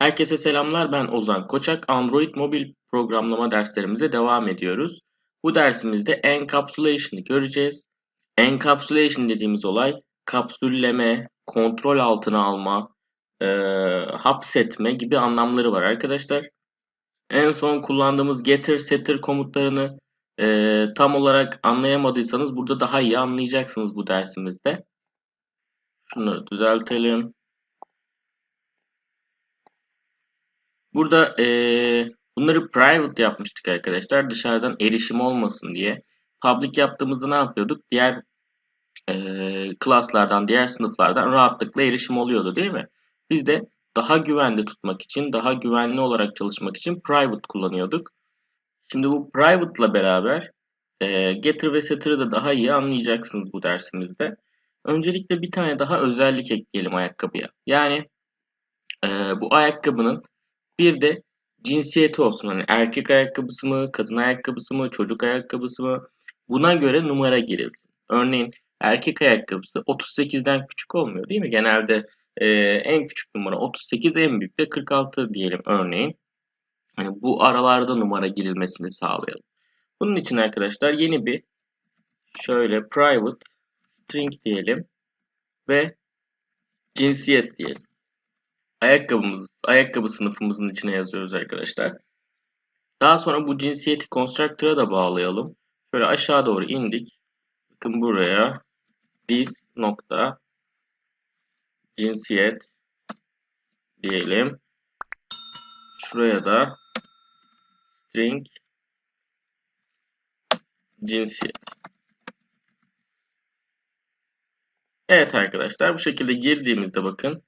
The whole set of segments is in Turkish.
Herkese selamlar ben Ozan Koçak. Android mobil programlama derslerimize devam ediyoruz. Bu dersimizde encapsulation'ı göreceğiz. Encapsulation dediğimiz olay kapsülleme, kontrol altına alma, e, hapsetme gibi anlamları var arkadaşlar. En son kullandığımız getter setter komutlarını e, tam olarak anlayamadıysanız burada daha iyi anlayacaksınız bu dersimizde. Şunları düzeltelim. Burada e, bunları private yapmıştık arkadaşlar. Dışarıdan erişim olmasın diye. Public yaptığımızda ne yapıyorduk? Diğer e, klaslardan, diğer sınıflardan rahatlıkla erişim oluyordu değil mi? Biz de daha güvenli tutmak için, daha güvenli olarak çalışmak için private kullanıyorduk. Şimdi bu private ile beraber e, getter ve setter'ı da daha iyi anlayacaksınız bu dersimizde. Öncelikle bir tane daha özellik ekleyelim ayakkabıya. Yani e, bu ayakkabının bir de cinsiyeti olsun. Hani erkek ayakkabısı mı, kadın ayakkabısı mı, çocuk ayakkabısı mı? Buna göre numara girilsin. Örneğin erkek ayakkabısı 38'den küçük olmuyor değil mi? Genelde e, en küçük numara 38, en büyük de 46 diyelim örneğin. Hani bu aralarda numara girilmesini sağlayalım. Bunun için arkadaşlar yeni bir şöyle private string diyelim ve cinsiyet diyelim ayakkabımız, ayakkabı sınıfımızın içine yazıyoruz arkadaşlar. Daha sonra bu cinsiyeti constructor'a da bağlayalım. Şöyle aşağı doğru indik. Bakın buraya this nokta cinsiyet diyelim. Şuraya da string cinsiyet. Evet arkadaşlar bu şekilde girdiğimizde bakın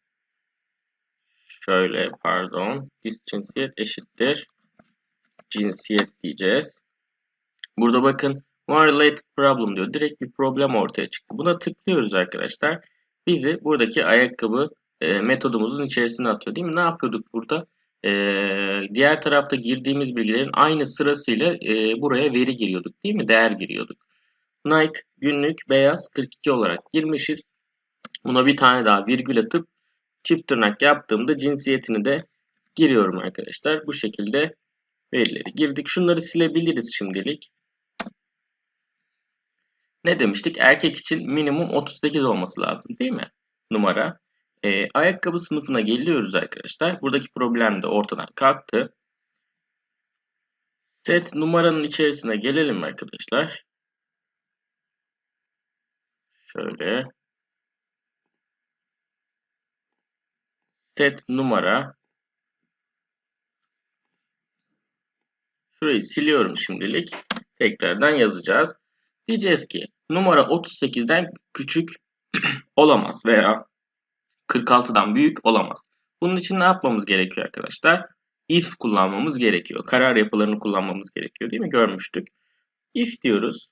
şöyle pardon biz cinsiyet eşittir cinsiyet diyeceğiz. Burada bakın one related problem diyor. Direkt bir problem ortaya çıktı. Buna tıklıyoruz arkadaşlar. Bizi buradaki ayakkabı e, metodumuzun içerisine atıyor değil mi? Ne yapıyorduk burada? E, diğer tarafta girdiğimiz bilgilerin aynı sırasıyla e, buraya veri giriyorduk değil mi? Değer giriyorduk. Nike günlük beyaz 42 olarak girmişiz. Buna bir tane daha virgül atıp çift tırnak yaptığımda cinsiyetini de giriyorum arkadaşlar. Bu şekilde verileri girdik. Şunları silebiliriz şimdilik. Ne demiştik? Erkek için minimum 38 olması lazım değil mi? Numara. Ee, ayakkabı sınıfına geliyoruz arkadaşlar. Buradaki problem de ortadan kalktı. Set numaranın içerisine gelelim arkadaşlar. Şöyle. Set numara Şurayı siliyorum şimdilik. Tekrardan yazacağız. Diyeceğiz ki numara 38'den küçük olamaz veya 46'dan büyük olamaz. Bunun için ne yapmamız gerekiyor arkadaşlar? If kullanmamız gerekiyor. Karar yapılarını kullanmamız gerekiyor değil mi? Görmüştük. If diyoruz.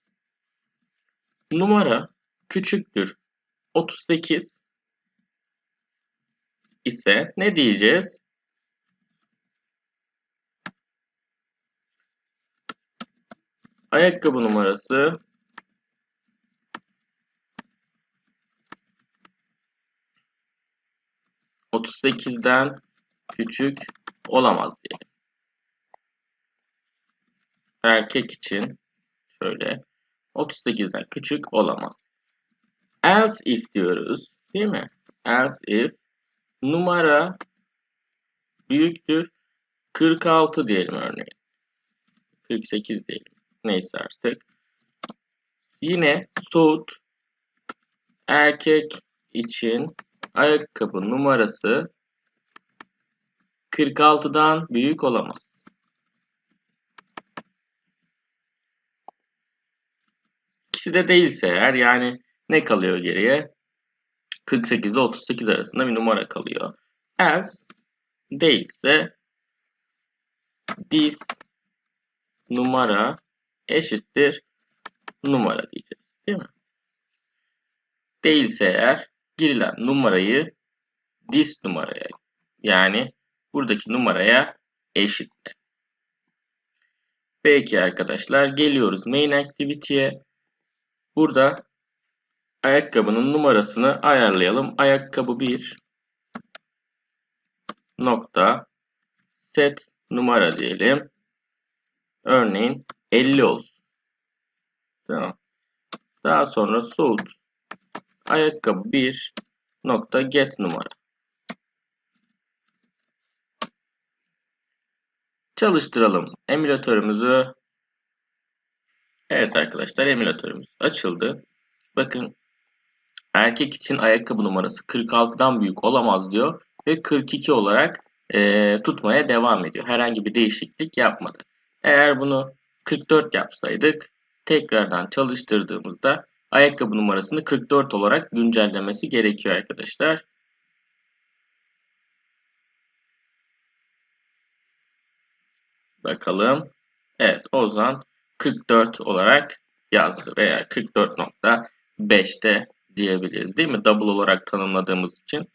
Numara küçüktür 38 ise ne diyeceğiz? Ayakkabı numarası otuz sekizden küçük olamaz diyelim. Erkek için şöyle 38'den küçük olamaz. Else if diyoruz. Değil mi? Else if numara büyüktür 46 diyelim örneğin. 48 diyelim. Neyse artık. Yine suit erkek için ayakkabı numarası 46'dan büyük olamaz. İkisi de değilse eğer yani ne kalıyor geriye? 48 ile 38 arasında bir numara kalıyor. Else değilse this numara eşittir numara diyeceğiz. Değil mi? Değilse eğer girilen numarayı this numaraya yani buradaki numaraya eşitle. Peki arkadaşlar geliyoruz main activity'ye. Burada ayakkabının numarasını ayarlayalım. Ayakkabı 1 nokta set numara diyelim. Örneğin 50 olsun. Tamam. Daha sonra soğut ayakkabı 1 nokta get numara. Çalıştıralım emülatörümüzü. Evet arkadaşlar emülatörümüz açıldı. Bakın erkek için ayakkabı numarası 46'dan büyük olamaz diyor ve 42 olarak e, tutmaya devam ediyor. Herhangi bir değişiklik yapmadı. Eğer bunu 44 yapsaydık tekrardan çalıştırdığımızda ayakkabı numarasını 44 olarak güncellemesi gerekiyor arkadaşlar. Bakalım. Evet Ozan 44 olarak yazdı veya 44.5'te diyebiliriz değil mi? Double olarak tanımladığımız için.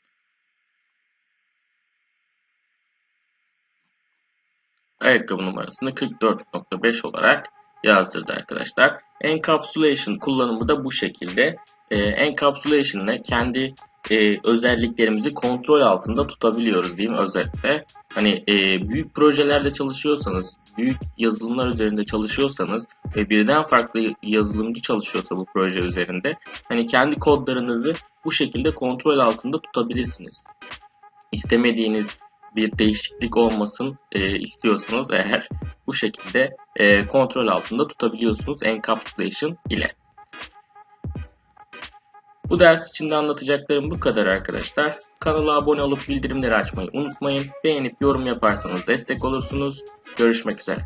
Ayakkabı numarasını 44.5 olarak yazdırdı arkadaşlar. Encapsulation kullanımı da bu şekilde. E, encapsulation ile kendi e, özelliklerimizi kontrol altında tutabiliyoruz diyeyim özetle. Hani e, büyük projelerde çalışıyorsanız, büyük yazılımlar üzerinde çalışıyorsanız ve birden farklı yazılımcı çalışıyorsa bu proje üzerinde hani kendi kodlarınızı bu şekilde kontrol altında tutabilirsiniz. İstemediğiniz bir değişiklik olmasın e, istiyorsanız eğer bu şekilde e, kontrol altında tutabiliyorsunuz encapsulation ile. Bu ders için de anlatacaklarım bu kadar arkadaşlar. Kanala abone olup bildirimleri açmayı unutmayın. Beğenip yorum yaparsanız destek olursunuz. Görüşmek üzere.